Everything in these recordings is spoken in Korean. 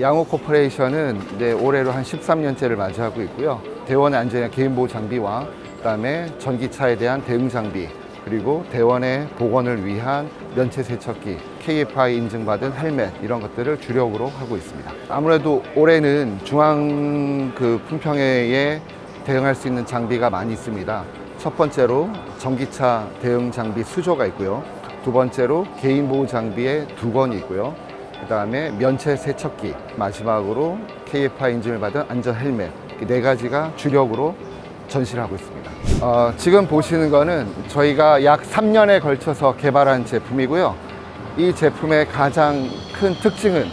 양호 코퍼레이션은 이제 올해로 한 13년째를 맞이하고 있고요. 대원의 안전한 개인 보호 장비와 그다음에 전기차에 대한 대응 장비 그리고 대원의 복원을 위한 면체 세척기, KFI 인증받은 헬멧 이런 것들을 주력으로 하고 있습니다. 아무래도 올해는 중앙 그 품평회에 대응할 수 있는 장비가 많이 있습니다. 첫 번째로 전기차 대응 장비 수조가 있고요. 두 번째로 개인 보호 장비에 두 건이 있고요. 그 다음에 면체 세척기, 마지막으로 KFI 인증을 받은 안전 헬멧 이네 가지가 주력으로 전시를 하고 있습니다. 어, 지금 보시는 거는 저희가 약 3년에 걸쳐서 개발한 제품이고요. 이 제품의 가장 큰 특징은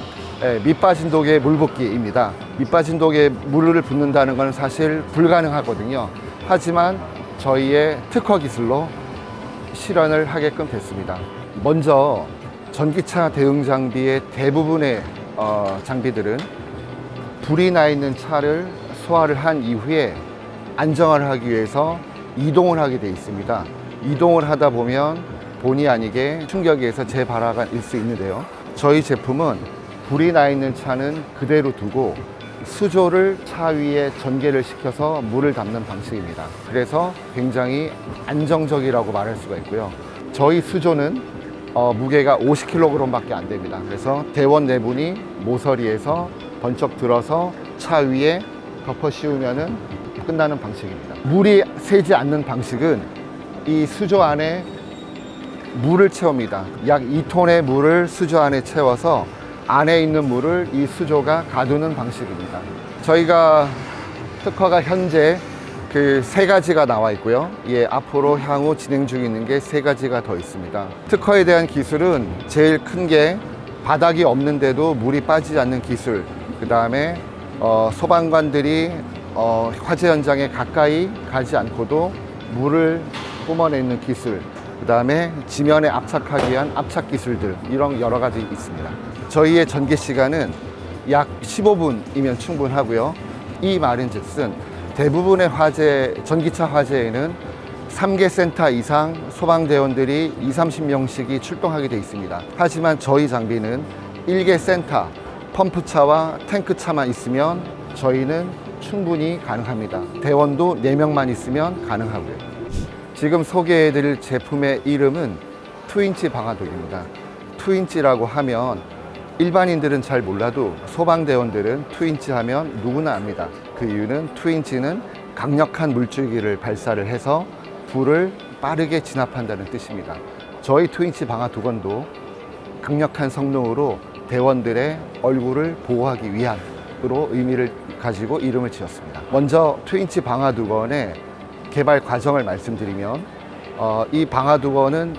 예, 밑빠진 독에 물 붓기입니다. 밑빠진 독에 물을 붓는다는 건 사실 불가능하거든요. 하지만 저희의 특허 기술로 실현을 하게끔 됐습니다. 먼저 전기차 대응 장비의 대부분의 어, 장비들은 불이 나 있는 차를 소화를 한 이후에 안정화를 하기 위해서 이동을 하게 돼 있습니다. 이동을 하다 보면 본의 아니게 충격에서 재발화가 일 수 있는데요. 저희 제품은 불이 나 있는 차는 그대로 두고 수조를 차 위에 전개를 시켜서 물을 담는 방식입니다. 그래서 굉장히 안정적이라고 말할 수가 있고요. 저희 수조는 어, 무게가 50kg밖에 안 됩니다. 그래서 대원 내분이 모서리에서 번쩍 들어서 차 위에 덮어 씌우면은 끝나는 방식입니다. 물이 새지 않는 방식은 이 수조 안에 물을 채웁니다. 약 2톤의 물을 수조 안에 채워서 안에 있는 물을 이 수조가 가두는 방식입니다. 저희가 특허가 현재 그 세 가지가 나와 있고요. 예, 앞으로 향후 진행 중에 있는 게 세 가지가 더 있습니다. 특허에 대한 기술은 제일 큰 게 바닥이 없는데도 물이 빠지지 않는 기술. 그 다음에 어, 소방관들이 어, 화재 현장에 가까이 가지 않고도 물을 뿜어내는 기술. 그 다음에 지면에 압착하기 위한 압착 기술들 이런 여러 가지 있습니다. 저희의 전개 시간은 약 15분이면 충분하고요. 이 말인즉슨 대부분의 화재 전기차 화재에는 3개 센터 이상 소방대원들이 2, 30명씩이 출동하게 돼 있습니다. 하지만 저희 장비는 1개 센터 펌프차와 탱크차만 있으면 저희는 충분히 가능합니다. 대원도 4명만 있으면 가능하고요. 지금 소개해드릴 제품의 이름은 투인치 방화독입니다. 투인치라고 하면 일반인들은 잘 몰라도 소방대원들은 투인치 하면 누구나 압니다. 그 이유는 투인치는 강력한 물줄기를 발사를 해서 불을 빠르게 진압한다는 뜻입니다. 저희 투인치 방화두건도 강력한 성능으로 대원들의 얼굴을 보호하기 위함으로 의미를 가지고 이름을 지었습니다. 먼저 트윈치 방화두건의 개발 과정을 말씀드리면 어, 이 방화두건은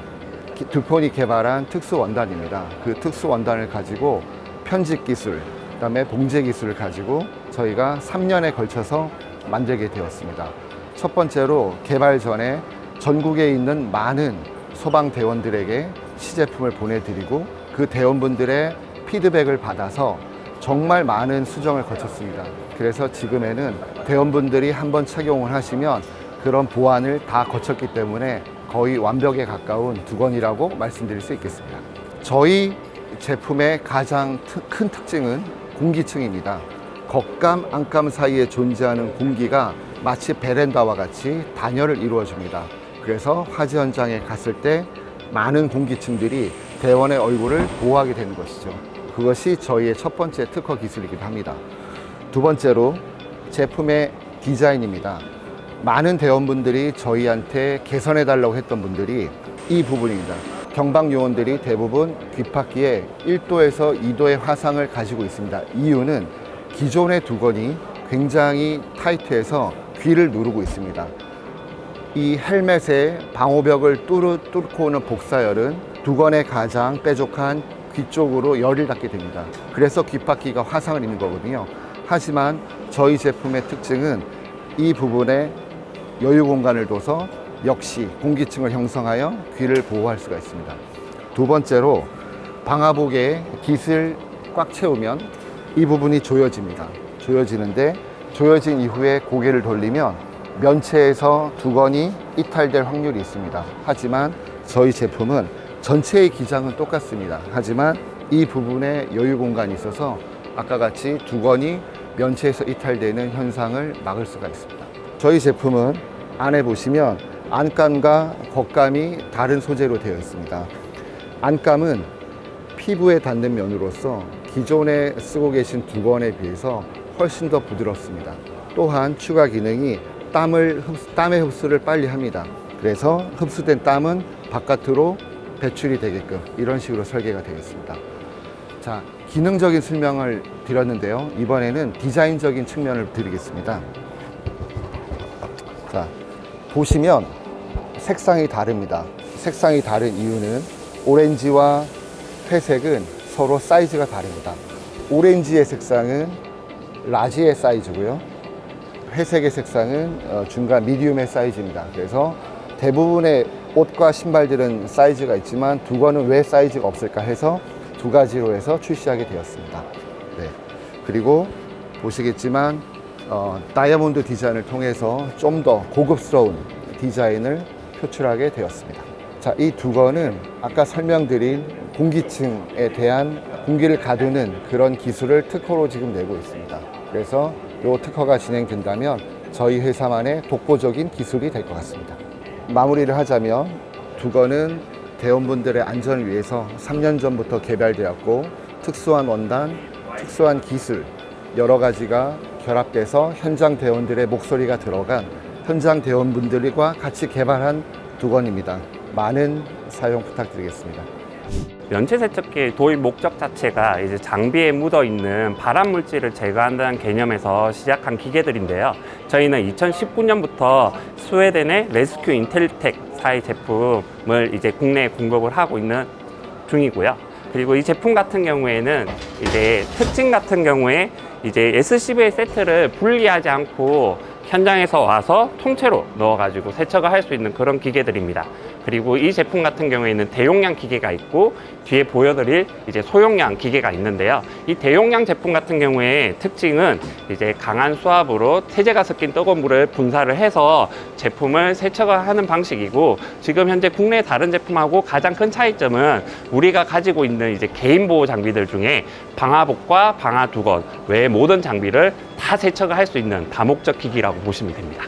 기- 두폰이 개발한 특수 원단입니다. 그 특수 원단을 가지고 편집 기술, 그다음에 봉제 기술을 가지고 저희가 3년에 걸쳐서 만들게 되었습니다. 첫 번째로 개발 전에 전국에 있는 많은 소방 대원들에게 시제품을 보내드리고 그 대원분들의 피드백을 받아서 정말 많은 수정을 거쳤습니다. 그래서 지금에는 대원분들이 한번 착용을 하시면 그런 보완을 다 거쳤기 때문에 거의 완벽에 가까운 두건이라고 말씀드릴 수 있겠습니다. 저희 제품의 가장 트- 큰 특징은 공기층입니다. 겉감, 안감 사이에 존재하는 공기가 마치 베란다와 같이 단열을 이루어줍니다. 그래서 화재 현장에 갔을 때 많은 공기층들이 대원의 얼굴을 보호하게 되는 것이죠. 그것이 저희의 첫 번째 특허 기술이기도 합니다. 두 번째로 제품의 디자인입니다. 많은 대원분들이 저희한테 개선해 달라고 했던 분들이 이 부분입니다. 경방 요원들이 대부분 귓바퀴에 1도에서 2도의 화상을 가지고 있습니다. 이유는 기존의 두건이 굉장히 타이트해서 귀를 누르고 있습니다. 이 헬멧의 방호벽을 뚫고 오는 복사열은 두건의 가장 뾰족한 귀 쪽으로 열을 닫게 됩니다. 그래서 귓바퀴가 화상을 입는 거거든요. 하지만 저희 제품의 특징은 이 부분에 여유 공간을 둬서 역시 공기층을 형성하여 귀를 보호할 수가 있습니다. 두 번째로 방화복에 깃을 꽉 채우면 이 부분이 조여집니다. 조여지는데 조여진 이후에 고개를 돌리면 면체에서 두건이 이탈될 확률이 있습니다. 하지만 저희 제품은 전체의 기장은 똑같습니다. 하지만 이 부분에 여유 공간이 있어서 아까 같이 두건이 면체에서 이탈되는 현상을 막을 수가 있습니다. 저희 제품은 안에 보시면 안감과 겉감이 다른 소재로 되어 있습니다. 안감은 피부에 닿는 면으로서 기존에 쓰고 계신 두건에 비해서 훨씬 더 부드럽습니다. 또한 추가 기능이 땀을 흡수, 땀의 흡수를 빨리 합니다. 그래서 흡수된 땀은 바깥으로 배출이 되게끔 이런 식으로 설계가 되어 있습니다. 자, 기능적인 설명을 드렸는데요. 이번에는 디자인적인 측면을 드리겠습니다. 자, 보시면 색상이 다릅니다. 색상이 다른 이유는 오렌지와 회색은 서로 사이즈가 다릅니다. 오렌지의 색상은 라지의 사이즈고요. 회색의 색상은 어, 중간 미디움의 사이즈입니다. 그래서 대부분의 옷과 신발들은 사이즈가 있지만 두건은 왜 사이즈가 없을까 해서 두 가지로 해서 출시하게 되었습니다. 네. 그리고 보시겠지만 어, 다이아몬드 디자인을 통해서 좀 더 고급스러운 디자인을 표출하게 되었습니다. 자, 이 두 건은 아까 설명드린 공기층에 대한 공기를 가두는 그런 기술을 특허로 지금 내고 있습니다. 그래서 이 특허가 진행된다면 저희 회사만의 독보적인 기술이 될 것 같습니다. 마무리를 하자면 두건은 대원분들의 안전을 위해서 3년 전부터 개발되었고 특수한 원단, 특수한 기술 여러 가지가 결합돼서 현장 대원들의 목소리가 들어간 현장 대원분들과 같이 개발한 두건입니다. 많은 사용 부탁드리겠습니다. 면체 세척기의 도입 목적 자체가 이제 장비에 묻어 있는 발암 물질을 제거한다는 개념에서 시작한 기계들인데요. 저희는 2019년부터 스웨덴의 레스큐 인텔텍 사의 제품을 이제 국내에 공급을 하고 있는 중이고요. 그리고 이 제품 같은 경우에는 이제 특징 같은 경우에 이제 SCBA 세트를 분리하지 않고 현장에서 와서 통째로 넣어가지고 세척을 할 수 있는 그런 기계들입니다. 그리고 이 제품 같은 경우에는 대용량 기계가 있고 뒤에 보여드릴 이제 소용량 기계가 있는데요. 이 대용량 제품 같은 경우에 특징은 이제 강한 수압으로 세제가 섞인 뜨거운 물을 분사를 해서 제품을 세척을 하는 방식이고 지금 현재 국내 다른 제품하고 가장 큰 차이점은 우리가 가지고 있는 이제 개인 보호 장비들 중에 방화복과 방화 두건 외 모든 장비를 다 세척을 할 수 있는 다목적 기기라고 보시면 됩니다.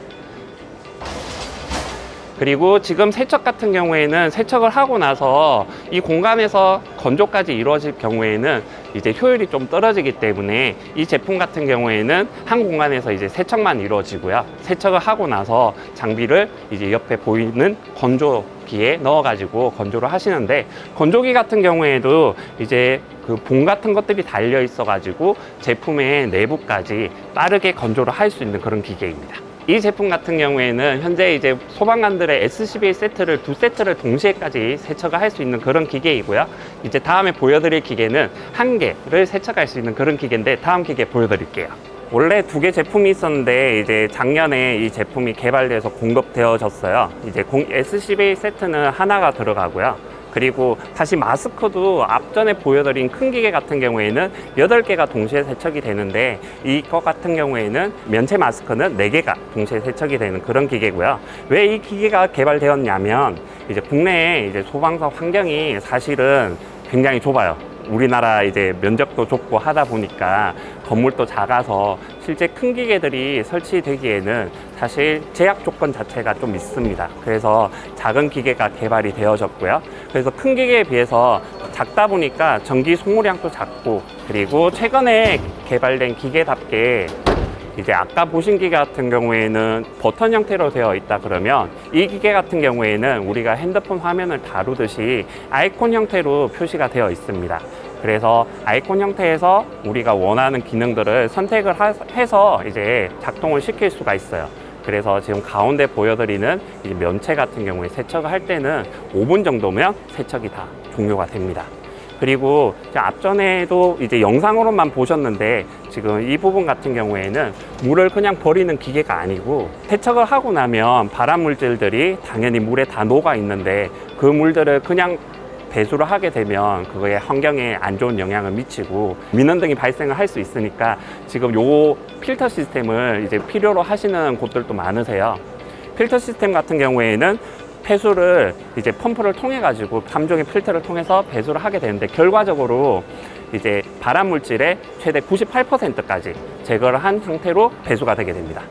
그리고 지금 세척 같은 경우에는 세척을 하고 나서 이 공간에서 건조까지 이루어질 경우에는 이제 효율이 좀 떨어지기 때문에 이 제품 같은 경우에는 한 공간에서 이제 세척만 이루어지고요. 세척을 하고 나서 장비를 이제 옆에 보이는 건조 기에 넣어가지고 건조를 하시는데 건조기 같은 경우에도 이제 그 봉 같은 것들이 달려 있어가지고 제품의 내부까지 빠르게 건조를 할 수 있는 그런 기계입니다. 이 제품 같은 경우에는 현재 이제 소방관들의 SCBA 세트를 두 세트를 동시에까지 세척을 할 수 있는 그런 기계이고요. 이제 다음에 보여드릴 기계는 한 개를 세척할 수 있는 그런 기계인데 다음 기계 보여드릴게요. 원래 두 개 제품이 있었는데 이제 작년에 이 제품이 개발돼서 공급되어졌어요. 이제 공- SCBA 세트는 하나가 들어가고요. 그리고 다시 마스크도 앞전에 보여드린 큰 기계 같은 경우에는 8개가 동시에 세척이 되는데 이것 같은 경우에는 면체 마스크는 4개가 동시에 세척이 되는 그런 기계고요. 왜 이 기계가 개발되었냐면 이제 국내에 이제 소방서 환경이 사실은 굉장히 좁아요. 우리나라 이제 면적도 좁고 하다 보니까 건물도 작아서 실제 큰 기계들이 설치되기에는 사실 제약 조건 자체가 좀 있습니다. 그래서 작은 기계가 개발이 되어졌고요. 그래서 큰 기계에 비해서 작다 보니까 전기 소모량도 작고 그리고 최근에 개발된 기계답게 이제 아까 보신 기계 같은 경우에는 버튼 형태로 되어 있다 그러면 이 기계 같은 경우에는 우리가 핸드폰 화면을 다루듯이 아이콘 형태로 표시가 되어 있습니다. 그래서 아이콘 형태에서 우리가 원하는 기능들을 선택을 하- 해서 이제 작동을 시킬 수가 있어요. 그래서 지금 가운데 보여드리는 이 면체 같은 경우에 세척을 할 때는 5분 정도면 세척이 다 종료가 됩니다. 그리고 앞전에도 이제 영상으로만 보셨는데 지금 이 부분 같은 경우에는 물을 그냥 버리는 기계가 아니고 세척을 하고 나면 발암 물질들이 당연히 물에 다 녹아 있는데 그 물들을 그냥 배수를 하게 되면 그거에 환경에 안 좋은 영향을 미치고 민원 등이 발생을 할 수 있으니까 지금 요 필터 시스템을 이제 필요로 하시는 곳들도 많으세요. 필터 시스템 같은 경우에는 폐수를 이제 펌프를 통해 가지고 3종의 필터를 통해서 배수를 하게 되는데 결과적으로 이제 발암 물질의 최대 98%까지 제거를 한 상태로 배수가 되게 됩니다.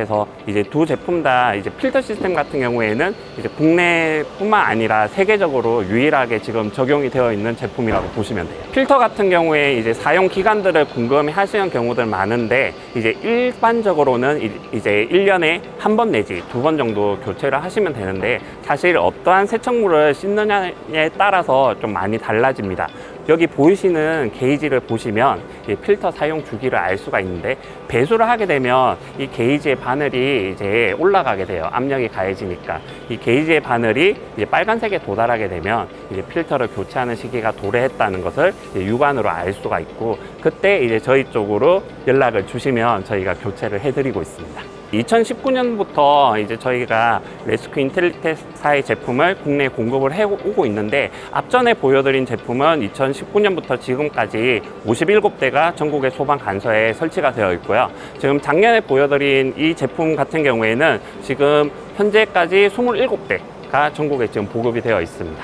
그래서 이제 두 제품 다 이제 필터 시스템 같은 경우에는 이제 국내뿐만 아니라 세계적으로 유일하게 지금 적용이 되어 있는 제품이라고 보시면 돼요. 필터 같은 경우에 이제 사용 기간들을 궁금해 하시는 경우들 많은데 이제 일반적으로는 이- 이제 1년에 한 번 내지 두 번 정도 교체를 하시면 되는데 사실 어떠한 세척물을 씻느냐에 따라서 좀 많이 달라집니다. 여기 보이시는 게이지를 보시면 이 필터 사용 주기를 알 수가 있는데 배수를 하게 되면 이 게이지의 바늘이 이제 올라가게 돼요. 압력이 가해지니까 이 게이지의 바늘이 이제 빨간색에 도달하게 되면 이제 필터를 교체하는 시기가 도래했다는 것을 육안으로 알 수가 있고 그때 이제 저희 쪽으로 연락을 주시면 저희가 교체를 해드리고 있습니다. 2019년부터 이제 저희가 레스큐 인텔리텍사의 제품을 국내에 공급을 해오고 있는데 앞전에 보여드린 제품은 2019년부터 지금까지 57대가 전국의 소방 간서에 설치가 되어 있고요. 지금 작년에 보여드린 이 제품 같은 경우에는 지금 현재까지 27대가 전국에 지금 보급이 되어 있습니다.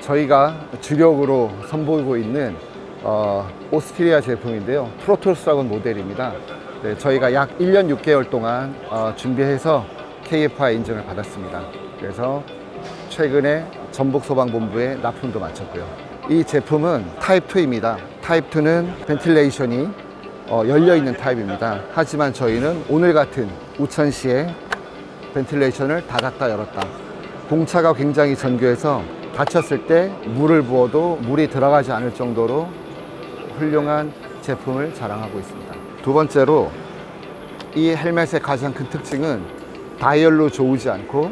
저희가 주력으로 선보이고 있는 어, 오스트리아 제품인데요. 프로토스라고 모델입니다. 네, 저희가 약 1년 6개월 동안 어, 준비해서 KFI 인증을 받았습니다. 그래서 최근에 전북소방본부에 납품도 마쳤고요. 이 제품은 타입 2입니다. 타입 2는 벤틸레이션이 어, 열려 있는 타입입니다. 하지만 저희는 오늘 같은 우천시에 벤틸레이션을 닫았다 열었다. 공차가 굉장히 전교해서 닫혔을 때 물을 부어도 물이 들어가지 않을 정도로 훌륭한 제품을 자랑하고 있습니다. 두 번째로 이 헬멧의 가장 큰 특징은 다이얼로 조우지 않고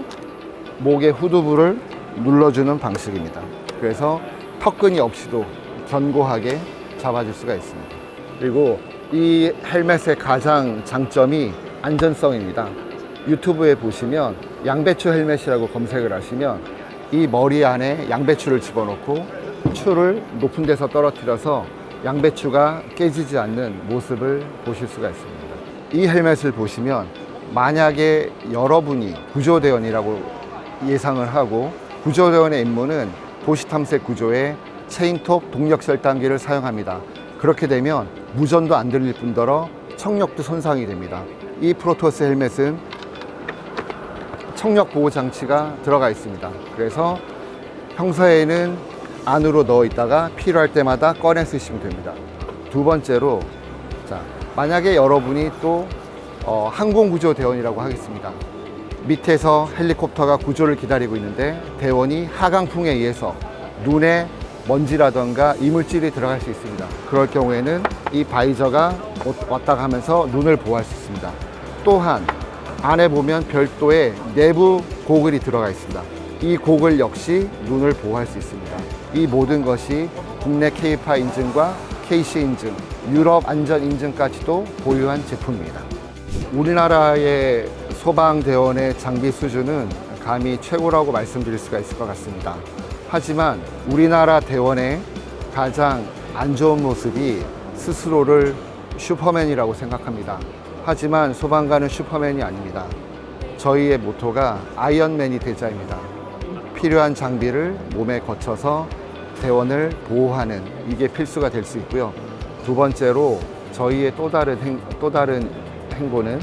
목의 후두부를 눌러주는 방식입니다. 그래서 턱끈이 없이도 견고하게 잡아줄 수가 있습니다. 그리고 이 헬멧의 가장 장점이 안전성입니다. 유튜브에 보시면 양배추 헬멧이라고 검색을 하시면 이 머리 안에 양배추를 집어넣고 추를 높은 데서 떨어뜨려서 양배추가 깨지지 않는 모습을 보실 수가 있습니다. 이 헬멧을 보시면 만약에 여러분이 구조대원이라고 예상을 하고 구조대원의 임무는 도시탐색 구조에 체인톱 동력 절단기를 사용합니다. 그렇게 되면 무전도 안 들릴 뿐더러 청력도 손상이 됩니다. 이 프로토스 헬멧은 청력 보호 장치가 들어가 있습니다. 그래서 평소에는 안으로 넣어 있다가 필요할 때마다 꺼내 쓰시면 됩니다. 두 번째로 자 만약에 여러분이 또 어, 항공구조 대원이라고 하겠습니다. 밑에서 헬리콥터가 구조를 기다리고 있는데 대원이 하강풍에 의해서 눈에 먼지라던가 이물질이 들어갈 수 있습니다. 그럴 경우에는 이 바이저가 왔다 가면서 눈을 보호할 수 있습니다. 또한 안에 보면 별도의 내부 고글이 들어가 있습니다. 이 고글 역시 눈을 보호할 수 있습니다. 이 모든 것이 국내 K파 인증과 KC 인증, 유럽 안전 인증까지도 보유한 제품입니다. 우리나라의 소방대원의 장비 수준은 감히 최고라고 말씀드릴 수가 있을 것 같습니다. 하지만 우리나라 대원의 가장 안 좋은 모습이 스스로를 슈퍼맨이라고 생각합니다. 하지만 소방관은 슈퍼맨이 아닙니다. 저희의 모토가 아이언맨이 되자입니다. 필요한 장비를 몸에 거쳐서 대원을 보호하는 이게 필수가 될 수 있고요. 두 번째로 저희의 또 다른 행, 또 다른 행보는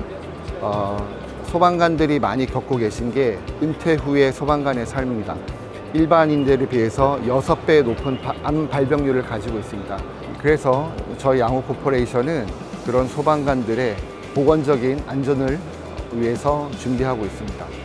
어, 소방관들이 많이 겪고 계신 게 은퇴 후의 소방관의 삶입니다. 일반인들에 비해서 6배 높은 바- 암 발병률을 가지고 있습니다. 그래서 저희 양호 코퍼레이션은 그런 소방관들의 보건적인 안전을 위해서 준비하고 있습니다.